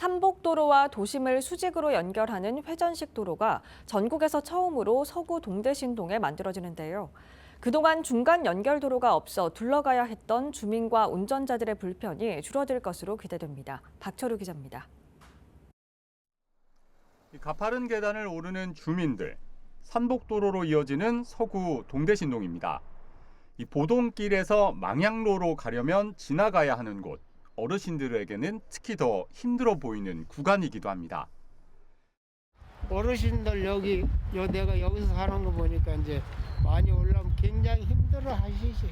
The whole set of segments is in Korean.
삼복도로와 도심을 수직으로 연결하는 회전식 도로가 전국에서 처음으로 서구 동대신동에 만들어지는데요. 그동안 중간 연결 도로가 없어 둘러가야 했던 주민과 운전자들의 불편이 줄어들 것으로 기대됩니다. 박철우 기자입니다. 이 가파른 계단을 오르는 주민들, 산복도로로 이어지는 서구 동대신동입니다. 이 보동길에서 망향로로 가려면 지나가야 하는 곳, 어르신들에게는 특히 더 힘들어 보이는 구간이기도 합니다. 어르신들 여기 요 내가 여기서 사는 거 보니까 이제 많이 올라오면 굉장히 힘들어 하시지.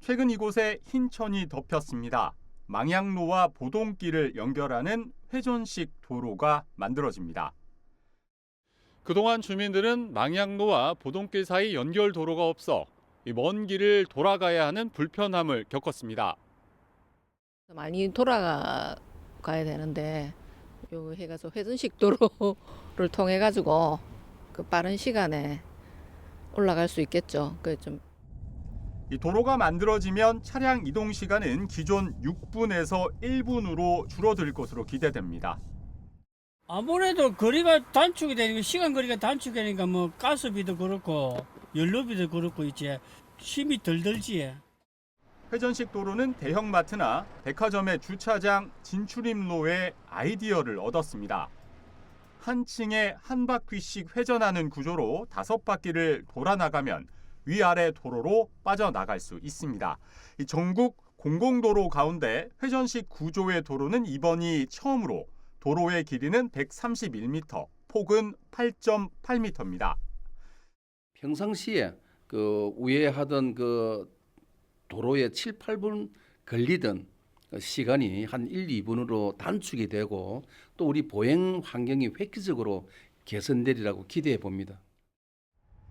최근 이곳에 흰천이 덮였습니다. 망향로와 보동길을 연결하는 회전식 도로가 만들어집니다. 그동안 주민들은 망향로와 보동길 사이 연결 도로가 없어 이먼 길을 돌아가야 하는 불편함을 겪었습니다. 많이 돌아가야 되는데 요 해가서 회전식 도로를 통해 가지고 그 빠른 시간에 올라갈 수 있겠죠. 그좀 이 도로가 만들어지면 차량 이동 시간은 기존 6분에서 1분으로 줄어들 것으로 기대됩니다. 아무래도 거리가 단축이 되니까 시간 거리가 단축이 되니까 뭐 가스비도 그렇고 연료비도 그렇고 이제 힘이 덜 들지. 회전식 도로는 대형마트나 백화점의 주차장 진출입로에 아이디어를 얻었습니다. 한 층에 한 바퀴씩 회전하는 구조로 다섯 바퀴를 돌아 나가면 위아래 도로로 빠져나갈 수 있습니다. 이 전국 공공도로 가운데 회전식 구조의 도로는 이번이 처음으로 도로의 길이는 131m, 폭은 8.8m입니다. 평상시에 그 우회하던 그 도로에 7, 8분 걸리던 그 시간이 한 1, 2분으로 단축이 되고 또 우리 보행 환경이 획기적으로 개선되리라고 기대해 봅니다.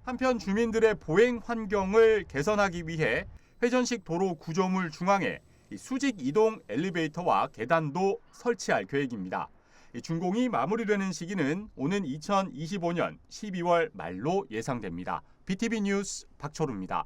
한편 주민들의 보행 환경을 개선하기 위해 회전식 도로 구조물 중앙에 이 수직 이동 엘리베이터와 계단도 설치할 계획입니다. 이 준공이 마무리되는 시기는 오는 2025년 12월 말로 예상됩니다. BTV 뉴스 박철우입니다.